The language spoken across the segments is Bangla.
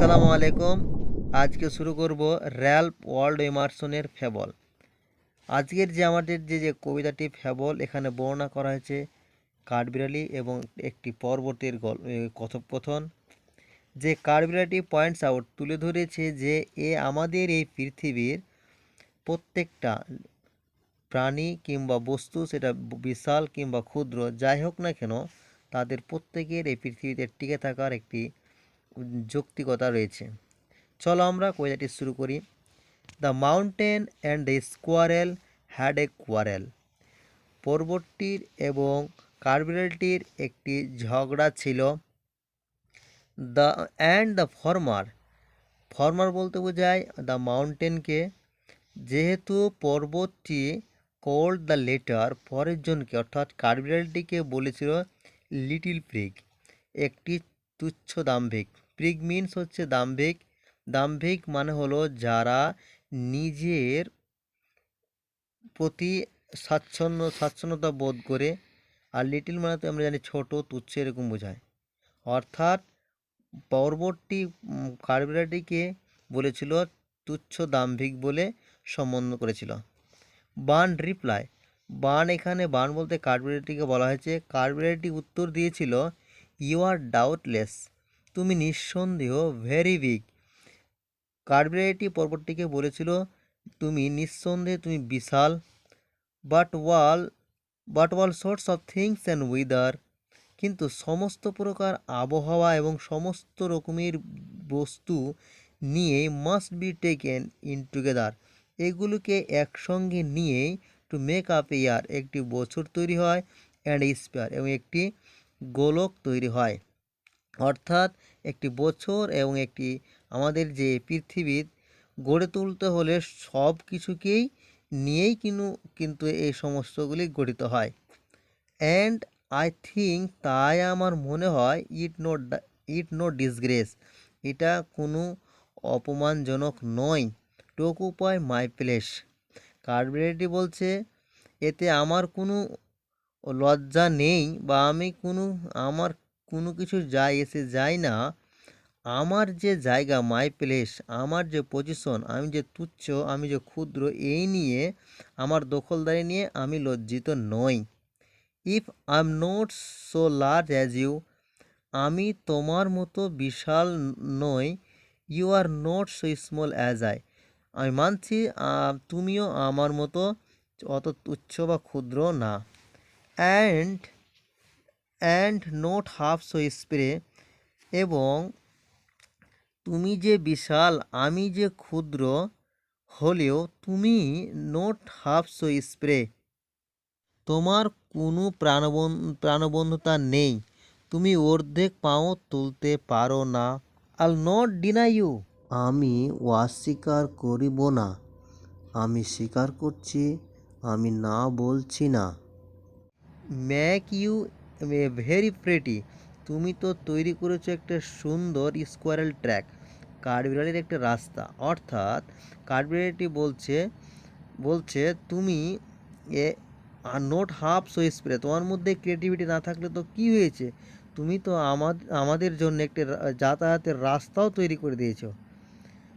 আসসালামু আলাইকুম। আজকে শুরু করব র্যাল্প ওয়ার্ল্ড ইমার্সনের ফেবল। আজকের যে আমাদের যে যে কবিতাটি ফেবল, এখানে বর্ণনা করা হয়েছে কাঠবিড়ালি এবং একটি পর্বতের গল কথোপকথন। যে কাঠবিড়ালিটি পয়েন্টস আউট তুলে ধরেছে যে, এ আমাদের এই পৃথিবীর প্রত্যেকটা প্রাণী কিংবা বস্তু, সেটা বিশাল কিংবা ক্ষুদ্র, যাই হোক না কেন, তাদের প্রত্যেকের এই পৃথিবীতে টিকে থাকার একটি যৌক্তিকতা রয়েছে। চলো আমরা কবিতাটি শুরু করি। The mountain and the squirrel had a quarrel পর্বতটির এবং কার্বিরালটির একটি ঝগড়া ছিল। The and the former former বলতে বোঝায় দ্য মাউন্টেনকে যেহেতু পর্বতটি কোল্ড দ্য লেটার পরের জনকে, অর্থাৎ কার্বিরালটিকে বলেছিল লিটিল প্রিগ একটি তুচ্ছ দাম্ভিক। প্রিগ মিনস হচ্ছে দাম্ভিক। দাম্ভিক মানে হলো যারা নিজের প্রতি স্বাচ্ছন্দ্য স্বাচ্ছন্দ্যতা বোধ করে। আর লিটিল মানে তো আমরা জানি ছোট, তুচ্ছ, এরকম বোঝায়। অর্থাৎ পর্বতটি কার্বিরাটিকে বলেছিল তুচ্ছ দাম্ভিক বলে সম্বোধন করেছিল। বান রিপ্লাই বান এখানে, বান বলতে কার্বিরাটিকে বলা হয়েছে। কার্বিরাটি উত্তর দিয়েছিল ইউ আর ডাউটলেস তুমি নিঃসন্দেহ ভেরি বিগ কার্বিরাটি পর্বতটিকে বলেছিল, তুমি নিঃসন্দেহে তুমি বিশাল but all but all sorts of things and weather কিন্তু সমস্ত প্রকার আবহাওয়া এবং সমস্ত রকমের বস্তু নিয়ে must be taken in together এগুলোকে একসঙ্গে নিয়েই টু মেক আপ ইয়ার একটি বছর তৈরি হয় অ্যান্ড স্পেয়ার এবং একটি গোলক তৈরি হয়। অর্থাৎ একটি বছর এবং একটি আমাদের যে পৃথিবীর গড়ে তুলতে হলে সব কিছুকেই নিয়েই কিন্তু কিন্তু এই সমস্তগুলি গঠিত হয়। অ্যান্ড আই থিঙ্ক তাই আমার মনে হয় it no it no disgrace এটা কোনো অপমানজনক নয়। টু অকুপাই মাই প্লেস কার্বিরেটি বলছে, এতে আমার কোনো লজ্জা নেই বা আমি কোনো, আমার কোনো কিছু যায়, এসে যায় না। আমার যে জায়গা মাই প্লেস আমার যে পজিশন আমি যে তুচ্ছ, আমি যে ক্ষুদ্র, এই নিয়ে, আমার দখলদারি নিয়ে আমি লজ্জিত নই। If I am not so large as you আমি তোমার মতো বিশাল নই you are not so small as I আমি মানছি তুমিও আমার মতো অত তুচ্ছ বা ক্ষুদ্র না। And and not half so spry এবং তুমি যে বিশাল, আমি যে ক্ষুদ্র হলেও তুমি নোট হাফ সো স্প্রে তোমার কোনো প্রাণবন, প্রাণবন্ধতা নেই। তুমি অর্ধেক পাও তুলতে পারো না। আল নট ডিনাই ইউ আমি অস্বীকার করিব না। আমি স্বীকার করছি, আমি না বলছি না। ম্যাক ইউ ভেরি প্রেটি তুমি তো তৈরি করেছ একটা সুন্দর স্কোয়ারেল ট্র্যাক কাঠবিড়ালির একটা রাস্তা। অর্থাৎ কাঠবিড়ালিটি বলছে বলছে তুমি a not half so spry তোমার মধ্যে ক্রিয়েটিভিটি না থাকলে তো কি হয়েছে? তুমি তো আমাদের আমাদের জন্য একটি যাতায়াতের রাস্তাও তৈরি করে দিয়েছ।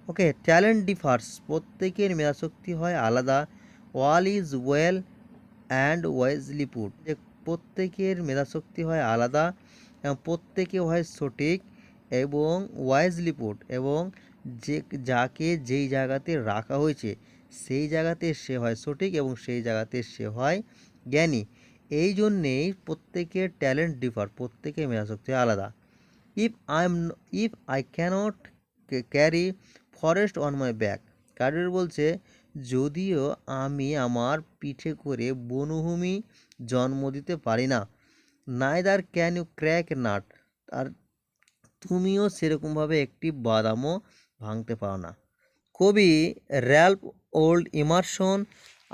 ওকে ট্যালেন্ট ডিফার্স প্রত্যেকের মেধাশক্তি হয় আলাদা। All is well and wisely put যে প্রত্যেকের মেধাশক্তি হয় আলাদা এবং প্রত্যেকে হয় সঠিক এবং ওয়াইজলি পুট এবং যে, যাকে যেই জায়গাতে রাখা হয়েছে, সেই জায়গাতে সে হয় সঠিক এবং সেই জায়গাতে সে হয় জ্ঞানী। এই জন্যেই প্রত্যেকের ট্যালেন্ট ডিফার প্রত্যেকের মেধাশক্তি আলাদা। If I am if I cannot carry forest on my back কার্ডের বলছে যদিও আমি আমার পিঠে করে বনভূমি জন্ম দিতে পারি না। Neither can you crack nut আর তুমিও সেরকমভাবে একটি বাদামও ভাঙতে পারো না। কবি র্যাল্প ওল্ড ইমারশন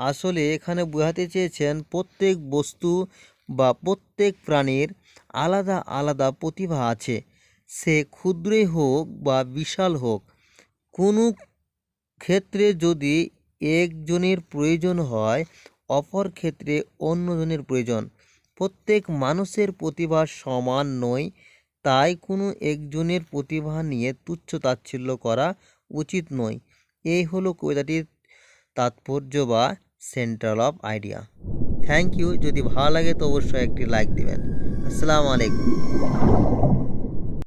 আসলে এখানে বোঝাতে চেয়েছেন, প্রত্যেক বস্তু বা প্রত্যেক প্রাণীর আলাদা আলাদা প্রতিভা আছে। সে ক্ষুদ্রই হোক বা বিশাল হোক, কোনো ক্ষেত্রে যদি একজনের প্রয়োজন হয়, অপর ক্ষেত্রে অন্যজনের প্রয়োজন। প্রত্যেক মানুষের প্রতিভা সমান নয়, তাই কোনো একজনের প্রতিভা নিয়ে তুচ্ছ তাচ্ছিল্য করা উচিত নয়। এই হলো কবিতাটির তাৎপর্য বা central of idea. Thank you, যদি ভালো লাগে তো অবশ্যই একটি লাইক দিবেন। আসসালামু আলাইকুম।